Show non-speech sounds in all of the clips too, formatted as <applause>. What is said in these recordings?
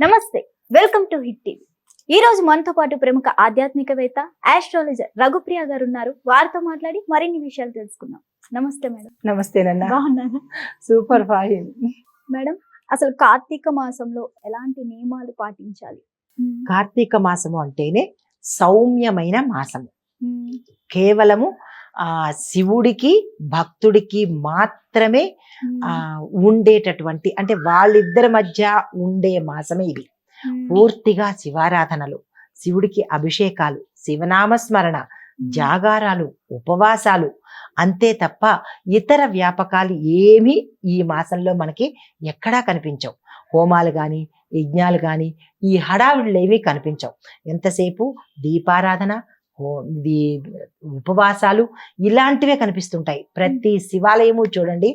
నమస్తే welcome to hit TV. ఈ రోజు మనతో పాటు ప్రముఖ ఆధ్యాత్మికవేత్త ఆస్ట్రాలజర్ రఘుప్రియ గారు ఉన్నారు వారితో మాట్లాడి మరిన్ని విషయాలు తెలుసుకుందాం. నమస్తే మేడం. బాగున్నాను సూపర్ ఫైన్. మేడం అసలు కార్తీక మాసంలో ఎలాంటి నియమాలు పాటించాలి? కార్తీక మాసము అంటేనే సౌమ్యమైన మాసము. కేవలము ఆ శివుడికి భక్తుడికి మాత్రమే ఆ ఉండేటటువంటి అంటే వాళ్ళిద్దరి మధ్య ఉండే మాసమే ఇది. పూర్తిగా శివారాధనలు శివుడికి అభిషేకాలు శివనామస్మరణ జాగారాలు ఉపవాసాలు అంతే తప్ప ఇతర వ్యాపకాలు ఏమీ ఈ మాసంలో మనకి ఎక్కడా కనిపించవు. హోమాలు కానీ యజ్ఞాలు కానీ ఈ హడావిళ్ళు ఏమీ కనిపించవు. ఎంతసేపు? దీపారాధన ఉపవాసాలు ఇలాంటివే కనిపిస్తుంటాయి. ప్రతి శివాలయము చూడండి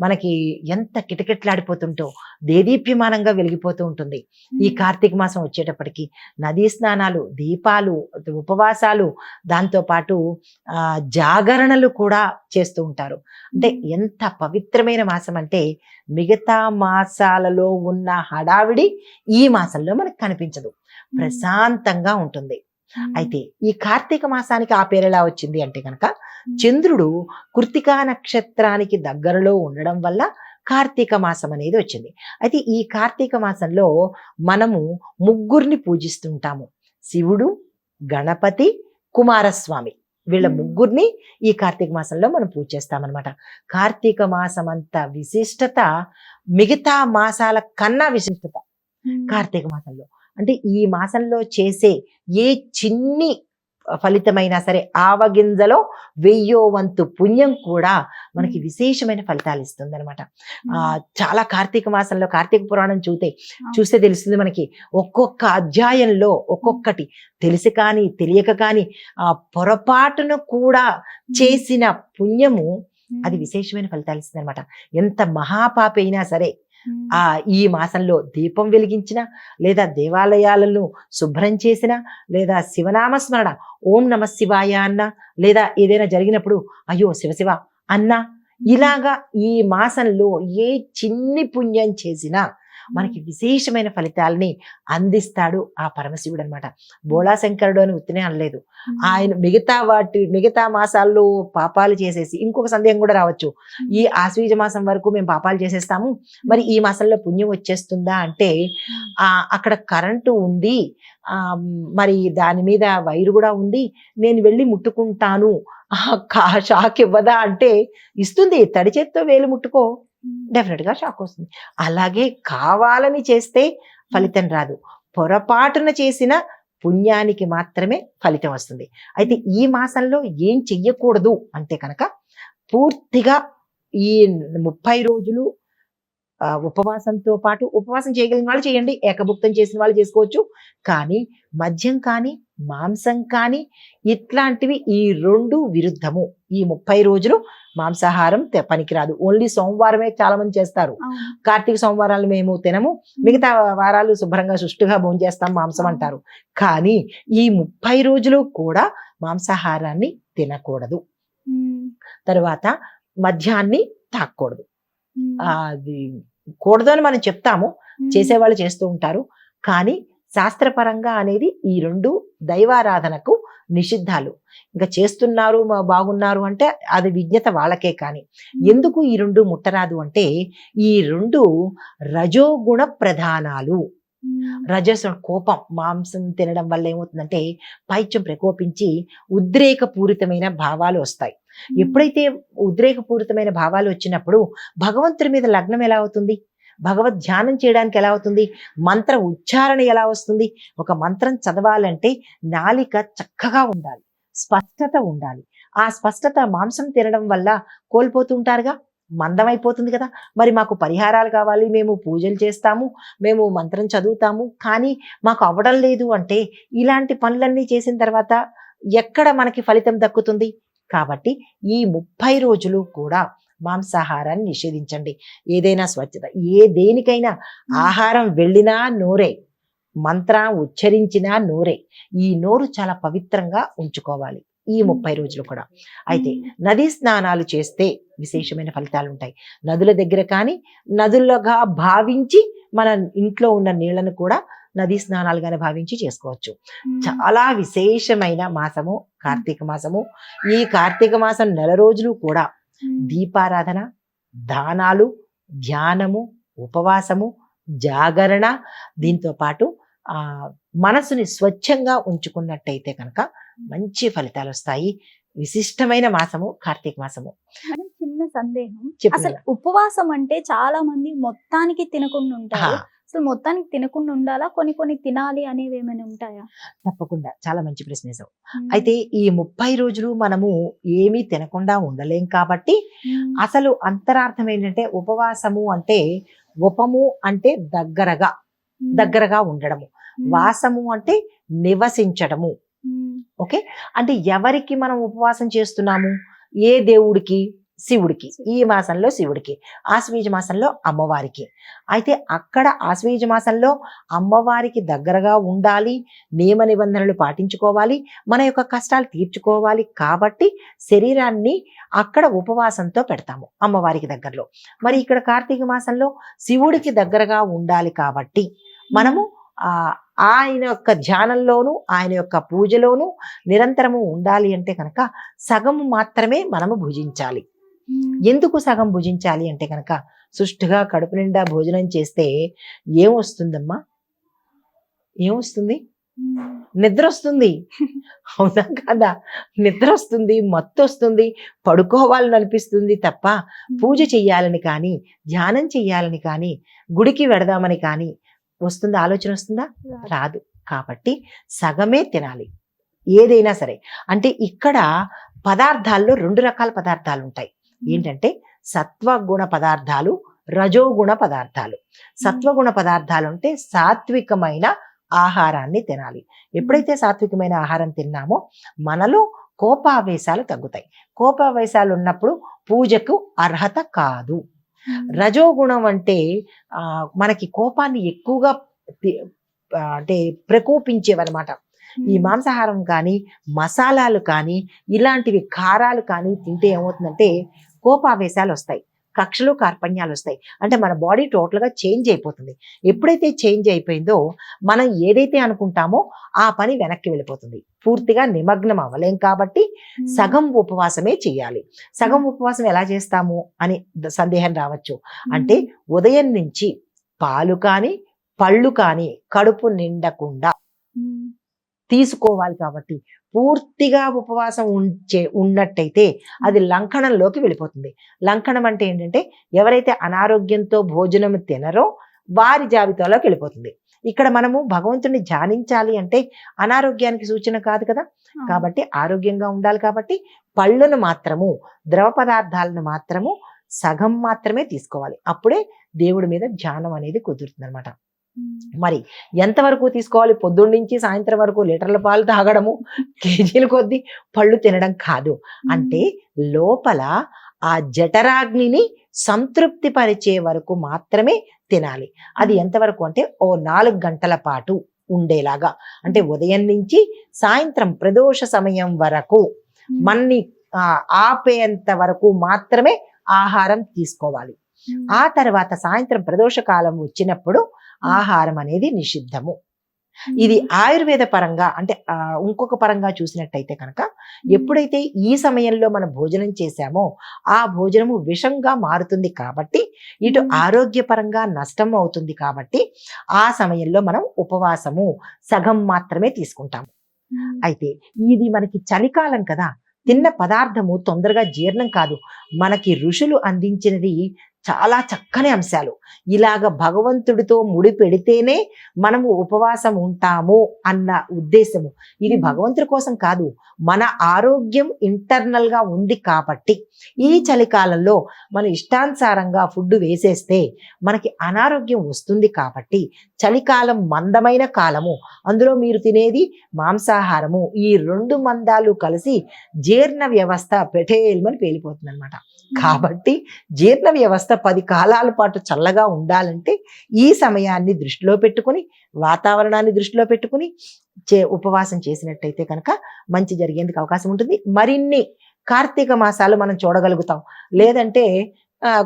మనకి ఎంత కిటకిటలాడిపోతుంటో దేదీప్యమానంగా వెలిగిపోతూ ఉంటుంది. ఈ కార్తీక మాసం వచ్చేటప్పటికి నదీ స్నానాలు దీపాలు ఉపవాసాలు దాంతోపాటు ఆ, జాగరణలు కూడా చేస్తూ ఉంటారు. అంటే ఎంత పవిత్రమైన మాసం అంటే మిగతా మాసాలలో ఉన్న హడావిడి ఈ మాసంలో మనకు కనిపించదు. ప్రశాంతంగా ఉంటుంది. అయితే ఈ కార్తీక మాసానికి ఆ పేరు ఎలా వచ్చింది అంటే కనుక చంద్రుడు కృతికా నక్షత్రానికి దగ్గరలో ఉండడం వల్ల కార్తీక మాసం అనేది వచ్చింది. అయితే ఈ కార్తీక మాసంలో మనము ముగ్గురిని పూజిస్తుంటాము. శివుడు గణపతి కుమారస్వామి. వీళ్ళ. ముగ్గురిని ఈ కార్తీక మాసంలో మనం పూజ చేస్తామన్నమాట. కార్తీక మాసం అంత విశిష్టత మిగతా మాసాల కన్నా విశిష్టత. కార్తీక మాసంలో. అంటే ఈ మాసంలో చేసే ఏ చిన్ని ఫలితమైనా సరే ఆవగింజలో వెయ్యో వంతు పుణ్యం కూడా మనకి. విశేషమైన ఫలితాలు ఇస్తుంది అనమాట. చాలా కార్తీక మాసంలో కార్తీక పురాణం చూస్తే చూస్తే తెలుస్తుంది మనకి ఒక్కొక్క అధ్యాయంలో ఒక్కొక్కటి తెలిసి కానీ తెలియక కానీ ఆ పొరపాటును కూడా చేసిన పుణ్యము అది విశేషమైన ఫలితాలు ఇస్తుంది అనమాట ఎంత మహాపాప అయినా సరే. ఆ ఈ మాసంలో దీపం వెలిగించిన లేదా దేవాలయాలను శుభ్రం చేసిన లేదా శివనామస్మరణ ఓం నమ శివాయ అన్న లేదా ఏదైనా జరిగినప్పుడు అయ్యో శివశివ అన్న ఇలాగా ఈ మాసంలో ఏ చిన్ని పుణ్యం చేసినా మనకి విశేషమైన ఫలితాలని అందిస్తాడు ఆ పరమశివుడు అనమాట బోళా శంకరుడు అని ఉత్తినే అనలేదు. ఆయన మిగతా వాటి మిగతా మాసాల్లో పాపాలు చేసేసి ఇంకొక సందేహం కూడా రావచ్చు. ఈ ఆశ్వీజ మాసం వరకు మేము పాపాలు చేసేస్తాము. మరి ఈ మాసంలో పుణ్యం వచ్చేస్తుందా అంటే ఆ అక్కడ కరెంటు ఉంది. ఆ మరి దాని మీద వైరు కూడా ఉంది. నేను వెళ్ళి ముట్టుకుంటాను. షాక్ ఇవ్వదా అంటే ఇస్తుంది. తడి చేత్తో వేలు ముట్టుకో. మ్మ్. డెఫినెట్గా షాక్ వస్తుంది. అలాగే కావాలని చేస్తే ఫలితం రాదు. పొరపాటున చేసిన పుణ్యానికి మాత్రమే ఫలితం వస్తుంది. అయితే ఈ మాసంలో ఏం చెయ్యకూడదు అంటే కనుక పూర్తిగా ఈ ముప్పై రోజులు ఉపవాసంతో పాటు ఉపవాసం చేయగలిగిన వాళ్ళు చేయండి. ఏకభుక్తం చేసిన వాళ్ళు చేసుకోవచ్చు. కానీ మద్యం కానీ మాంసం కానీ ఇట్లాంటివి ఈ రెండు విరుద్ధము. ఈ ముప్పై రోజులు మాంసాహారం పనికిరాదు. ఓన్లీ సోమవారమే చాలా మంది చేస్తారు. కార్తీక సోమవారాలు మేము తినము. మిగతా వారాలు శుభ్రంగా సుష్టుగా భోంచేస్తాం మాంసం అంటారు. కానీ ఈ ముప్పై రోజులు కూడా మాంసాహారాన్ని తినకూడదు. తరువాత మద్యాన్ని తాకూడదు అది కూడదు అని మనం చెప్తాము. చేసేవాళ్ళు చేస్తూ ఉంటారు. కానీ శాస్త్రపరంగా అనేది ఈ రెండు దైవారాధనకు నిషిద్ధాలు. ఇంకా చేస్తున్నారు బాగున్నారు అంటే అది విజ్ఞత వాళ్ళకే కానీ. ఎందుకు ఈ రెండు ముట్టరాదు అంటే ఈ రెండు రజోగుణ ప్రధానాలు. రజస్ కోపం మాంసం తినడం వల్ల ఏమవుతుందంటే పైత్యం ప్రకోపించి ఉద్రేకపూరితమైన భావాలు వస్తాయి. ఎప్పుడైతే ఉద్రేకపూరితమైన భావాలు వచ్చినప్పుడు భగవంతుడి మీద లగ్నం ఎలా అవుతుంది? భగవద్ ధ్యానం చేయడానికి ఎలా అవుతుంది? మంత్ర ఉచ్చారణ ఎలా వస్తుంది? ఒక మంత్రం చదవాలంటే నాలిక చక్కగా ఉండాలి స్పష్టత ఉండాలి. ఆ స్పష్టత మాంసం తినడం వల్ల కోల్పోతుంటారుగా? మందమైపోతుంది కదా. మరి మాకు పరిహారాలు కావాలి మేము పూజలు చేస్తాము మేము మంత్రం చదువుతాము. కానీ మాకు అవ్వడం లేదు అంటే ఇలాంటి పనులన్నీ చేసిన తర్వాత ఎక్కడ మనకి ఫలితం దక్కుతుంది? కాబట్టి ఈ ముప్పై రోజులు కూడా మాంసాహారాన్ని నిషేధించండి. ఏదైనా స్వచ్ఛత ఏ దేనికైనా ఆహారం వెళ్ళినా నోరే మంత్ర ఉచ్చరించినా నోరే ఈ నోరు చాలా పవిత్రంగా ఉంచుకోవాలి ఈ ముప్పై రోజులు కూడా. అయితే నదీ స్నానాలు చేస్తే విశేషమైన ఫలితాలు ఉంటాయి. నదుల దగ్గర కానీ నదులుగా భావించి మన ఇంట్లో ఉన్న నీళ్ళను కూడా నదీ స్నానాలుగానే భావించి చేసుకోవచ్చు. చాలా విశేషమైన మాసము కార్తీక మాసము. ఈ కార్తీక మాసం నెల రోజులు కూడా దీపారాధన దానాలు ధ్యానము ఉపవాసము జాగరణ దీంతో పాటు ఆ మనసుని స్వచ్ఛంగా ఉంచుకున్నట్టయితే కనుక మంచి ఫలితాలు వస్తాయి. విశిష్టమైన మాసము కార్తీక మాసము. చిన్న సందేహం. అసలు. ఉపవాసం అంటే చాలా మంది మొత్తానికి తినకుండా ఉంటారు. అసలు మొత్తానికి తినకుండా ఉండాలా కొన్ని కొన్ని తినాలి అనేవి ఏమైనా ఉంటాయా తప్పకుండా చాలా మంచి ప్రశ్న. అయితే ఈ ముప్పై రోజులు మనము ఏమీ తినకుండా ఉండలేం కాబట్టి. అసలు అంతరార్థం ఏంటంటే ఉపవాసము అంటే ఉపము అంటే దగ్గరగా. దగ్గరగా ఉండడము. వాసము అంటే నివసించడము. ఓకే అంటే ఎవరికి మనం ఉపవాసం చేస్తున్నాము ఏ దేవుడికి శివుడికి ఈ మాసంలో శివుడికి ఆశ్వీజ మాసంలో అమ్మవారికి. అయితే అక్కడ ఆశ్వీజ మాసంలో అమ్మవారికి దగ్గరగా ఉండాలి నియమ నిబంధనలు పాటించుకోవాలి మన యొక్క కష్టాలు తీర్చుకోవాలి కాబట్టి శరీరాన్ని అక్కడ ఉపవాసంతో పెడతాము అమ్మవారికి దగ్గరలో. మరి ఇక్కడ కార్తీక మాసంలో శివుడికి దగ్గరగా ఉండాలి కాబట్టి మనము ఆయన యొక్క ధ్యానంలోను ఆయన యొక్క పూజలోను నిరంతరము ఉండాలి అంటే కనుక సగం మాత్రమే మనము భుజించాలి. ఎందుకు సగం భుజించాలి అంటే కనుక సుష్టుగా కడుపు నిండా భోజనం చేస్తే ఏమొస్తుందమ్మా? ఏమొస్తుంది. నిద్ర వస్తుంది <laughs> అవునా కదా? నిద్ర వస్తుంది మత్తు వస్తుంది పడుకోవాలని అనిపిస్తుంది తప్ప పూజ చెయ్యాలని కానీ ధ్యానం చెయ్యాలని కానీ గుడికి వెడదామని కానీ వస్తుందా? ఆలోచన వస్తుందా? రాదు. కాబట్టి సగమే తినాలి. ఏదైనా సరే. అంటే ఇక్కడ పదార్థాల్లో రెండు రకాల పదార్థాలు ఉంటాయి ఏంటంటే సత్వగుణ పదార్థాలు రజోగుణ పదార్థాలు. సత్వగుణ పదార్థాలు అంటే సాత్వికమైన ఆహారాన్ని తినాలి. ఎప్పుడైతే సాత్వికమైన ఆహారం తిన్నామో మనలో కోపావేశాలు తగ్గుతాయి. కోపావేశాలు ఉన్నప్పుడు పూజకు అర్హత కాదు. రజోగుణం అంటే మనకి కోపాన్ని ఎక్కువగా అంటే ప్రకోపించేవన్నమాట. ఈ. మాంసాహారం కానీ మసాలాలు కానీ ఇలాంటివి కారాలు కానీ తింటే ఏమవుతుందంటే కోపావేశాలు వస్తాయి కక్షలు కార్పణ్యాలు వస్తాయి అంటే మన బాడీ టోటల్గా చేంజ్ అయిపోతుంది. ఎప్పుడైతే చేంజ్ అయిపోయిందో మనం ఏదైతే అనుకుంటామో ఆ పని వెనక్కి వెళ్ళిపోతుంది. పూర్తిగా నిమగ్నం అవ్వలేం కాబట్టి. సగం ఉపవాసమే చేయాలి. సగం ఉపవాసం ఎలా చేస్తాము అని సందేహం రావచ్చు. అంటే ఉదయం నుంచి పాలు కానీ పళ్ళు కానీ కడుపు నిండకుండా. తీసుకోవాలి కాబట్టి పూర్తిగా ఉపవాసం ఉంచే ఉన్నట్టయితే అది లంకణంలోకి వెళ్ళిపోతుంది. లంకణం అంటే ఏంటంటే ఎవరైతే అనారోగ్యంతో భోజనం తినరో వారి జాబితాలోకి వెళ్ళిపోతుంది. ఇక్కడ మనము భగవంతుని ధ్యానించాలి అంటే అనారోగ్యానికి సూచన కాదు కదా. కాబట్టి ఆరోగ్యంగా ఉండాలి కాబట్టి పళ్ళను మాత్రము ద్రవ పదార్థాలను మాత్రము సగం మాత్రమే తీసుకోవాలి. అప్పుడే దేవుడి మీద ధ్యానం అనేది కుదురుతుంది అనమాట. మరి ఎంతవరకు తీసుకోవాలి? పొద్దున్న నుంచి సాయంత్రం వరకు లీటర్ల పాలు తాగడము కేజీల కొద్దీ పళ్ళు తినడం కాదు. అంటే లోపల ఆ జఠరాగ్నిని సంతృప్తి పరిచే వరకు మాత్రమే తినాలి. అది ఎంతవరకు అంటే ఓ నాలుగు గంటల పాటు ఉండేలాగా. అంటే ఉదయం నుంచి సాయంత్రం ప్రదోష సమయం వరకు. మన్ని ఆపేంత వరకు మాత్రమే ఆహారం తీసుకోవాలి. ఆ తర్వాత సాయంత్రం ప్రదోష కాలం వచ్చినప్పుడు ఆహారం అనేది నిషిద్ధము. ఇది ఆయుర్వేద పరంగా అంటే ఇంకొక పరంగా చూసినట్టయితే కనుక ఎప్పుడైతే ఈ సమయంలో మనం భోజనం చేశామో ఆ భోజనము విషంగా మారుతుంది కాబట్టి ఇటు. ఆరోగ్యపరంగా నష్టం అవుతుంది కాబట్టి ఆ సమయంలో మనం ఉపవాసము సగం మాత్రమే తీసుకుంటాం మ్మ్. అయితే ఇది మనకి చలికాలం కదా తిన్న పదార్థము తొందరగా జీర్ణం కాదు. మనకి ఋషులు అందించినది చాలా చక్కని అంశాలు. ఇలాగ భగవంతుడితో ముడి పెడితేనే మనము ఉపవాసం ఉంటాము అన్న ఉద్దేశము. ఇది. భగవంతుడి కోసం కాదు మన ఆరోగ్యం ఇంటర్నల్గా ఉంది కాబట్టి. ఈ చలికాలంలో మన ఇష్టానుసారంగా ఫుడ్ వేసేస్తే మనకి అనారోగ్యం వస్తుంది కాబట్టి చలికాలం మందమైన కాలము. అందులో మీరు తినేది మాంసాహారము. ఈ రెండు మందాలు కలిసి జీర్ణ వ్యవస్థ పెటేల్మని పేలిపోతుంది అనమాట కాబట్టి జీర్ణ వ్యవస్థ పది కాలాల పాటు చల్లగా ఉండాలంటే ఈ సమయాన్ని దృష్టిలో పెట్టుకుని వాతావరణాన్ని దృష్టిలో పెట్టుకుని చే ఉపవాసం చేసినట్టయితే కనుక మంచి జరిగేందుకు అవకాశం ఉంటుంది. మరిన్ని కార్తీక మాసాలు మనం చూడగలుగుతాం. లేదంటే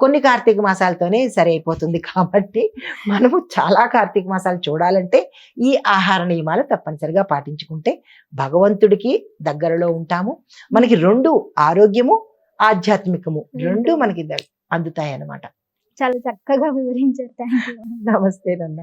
కొన్ని కార్తీక మాసాలతోనే సరి అయిపోతుంది కాబట్టి మనము చాలా కార్తీక మాసాలు చూడాలంటే ఈ ఆహార నియమాలు తప్పనిసరిగా పాటించుకుంటే భగవంతుడికి దగ్గరలో ఉంటాము. మనకి రెండు ఆరోగ్యము ఆధ్యాత్మికము రెండు మనకి అందుతాయి అన్నమాట చాలా చక్కగా వివరించారు. థ్యాంక్ యూ నమస్తే నన్న.